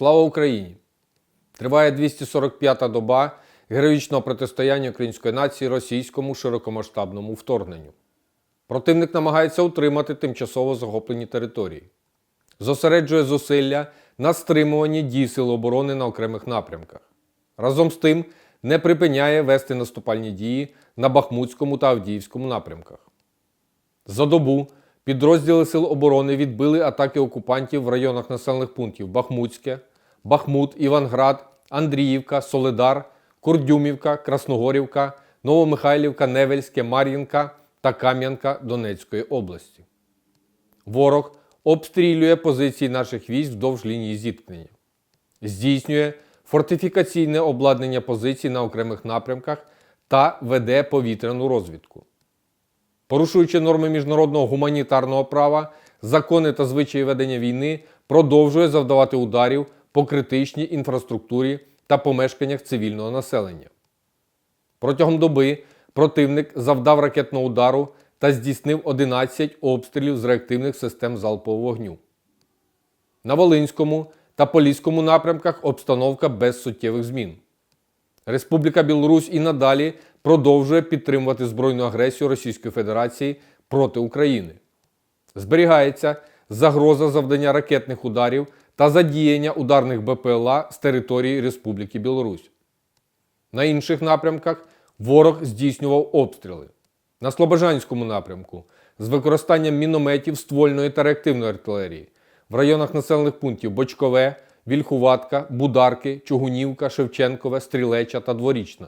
Слава Україні! Триває 245-та доба героїчного протистояння української нації російському широкомасштабному вторгненню. Противник намагається утримати тимчасово захоплені території, зосереджує зусилля на стримуванні дій сил оборони на окремих напрямках. Разом з тим не припиняє вести наступальні дії на Бахмутському та Авдіївському напрямках. За добу підрозділи Сил оборони відбили атаки окупантів в районах населених пунктів Бахмутське, Бахмут, Іванград, Андріївка, Солидар, Курдюмівка, Красногорівка, Новомихайлівка, Невельське, Мар'їнка та Кам'янка Донецької області. Ворог обстрілює позиції наших військ вдовж лінії зіткнення, здійснює фортифікаційне обладнання позицій на окремих напрямках та веде повітряну розвідку порушуючи норми міжнародного гуманітарного права, закони та звичаї ведення війни, продовжує завдавати ударів по критичній інфраструктурі та помешканнях цивільного населення. Протягом доби противник завдав ракетного удару та здійснив 11 обстрілів з реактивних систем залпового вогню. На Волинському та Поліському напрямках обстановка без суттєвих змін. Республіка Білорусь і надалі продовжує підтримувати збройну агресію Російської Федерації проти України. Зберігається загроза завдання ракетних ударів та задіяння ударних БПЛА з території Республіки Білорусь. На інших напрямках ворог здійснював обстріли. На Слобожанському напрямку з використанням мінометів ствольної та реактивної артилерії в районах населених пунктів Бочкове, Вільхуватка, Бударки, Чугунівка, Шевченкове, Стрілеча та Дворічна.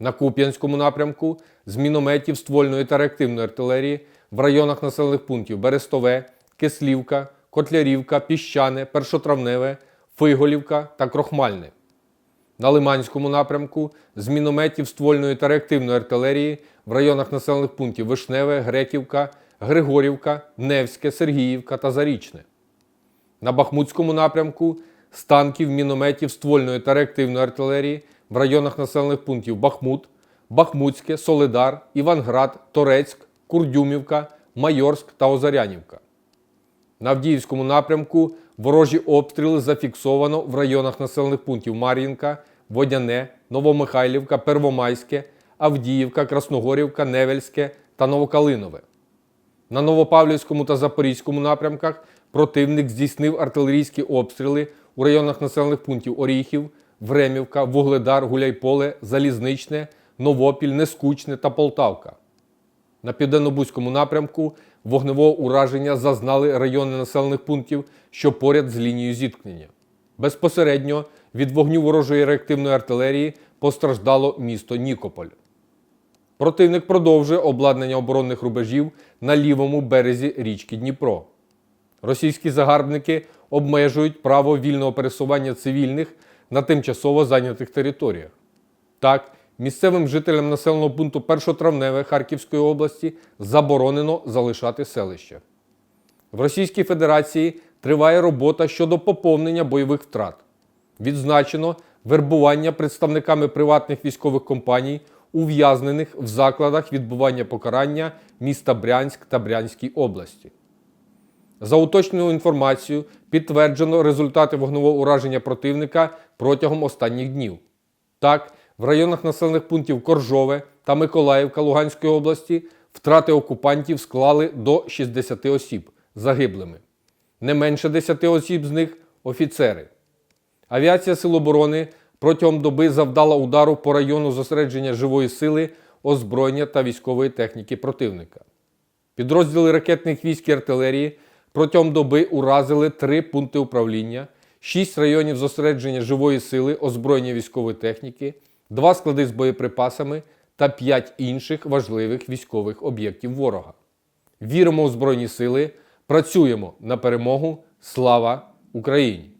На Куп'янському напрямку з мінометів ствольної та реактивної артилерії в районах населених пунктів Берестове, Кислівка, Котлярівка, Піщане, Першотравневе, Фиголівка та Крохмальне. На Лиманському напрямку з мінометів ствольної та реактивної артилерії в районах населених пунктів Вишневе, Греківка, Григорівка, Невське, Сергіївка та Зарічне. На Бахмутському напрямку з танків, мінометів ствольної та реактивної артилерії в районах населених пунктів Бахмут, Бахмутське, Солидар, Іванград, Торецьк, Курдюмівка, Майорськ та Озарянівка. На Авдіївському напрямку ворожі обстріли зафіксовано в районах населених пунктів Мар'їнка, Водяне, Новомихайлівка, Первомайське, Авдіївка, Красногорівка, Невельське та Новокалинове. На Новопавлівському та Запорізькому напрямках противник здійснив артилерійські обстріли у районах населених пунктів Оріхів, Времівка, Вугледар, Гуляйполе, Залізничне, Новопіль, Нескучне та Полтавка. На південно-бузькому напрямку вогневого ураження зазнали райони населених пунктів, що поряд з лінією зіткнення. Безпосередньо від вогню ворожої реактивної артилерії постраждало місто Нікополь. Противник продовжує обладнання оборонних рубежів на лівому березі річки Дніпро. Російські загарбники обмежують право вільного пересування цивільних на тимчасово зайнятих територіях. Так, місцевим жителям населеного пункту Першотравневе Харківської області заборонено залишати селище. В Російській Федерації триває робота щодо поповнення бойових втрат. Відзначено вербування представниками приватних військових компаній, ув'язнених в закладах відбування покарання міста Брянськ та Брянській області. За уточненою інформацією, підтверджено результати вогневого ураження противника протягом останніх днів. Так, в районах населених пунктів Коржове та Миколаївка Луганської області втрати окупантів склали до 60 осіб загиблими. Не менше 10 осіб з них офіцери. Авіація Сил оборони протягом доби завдала удару по району зосередження живої сили, озброєння та військової техніки противника. Підрозділи ракетних військ і артилерії протягом доби уразили три пункти управління, шість районів зосередження живої сили, озброєння військової техніки, два склади з боєприпасами та п'ять інших важливих військових об'єктів ворога. Віримо у Збройні сили, працюємо на перемогу. Слава Україні!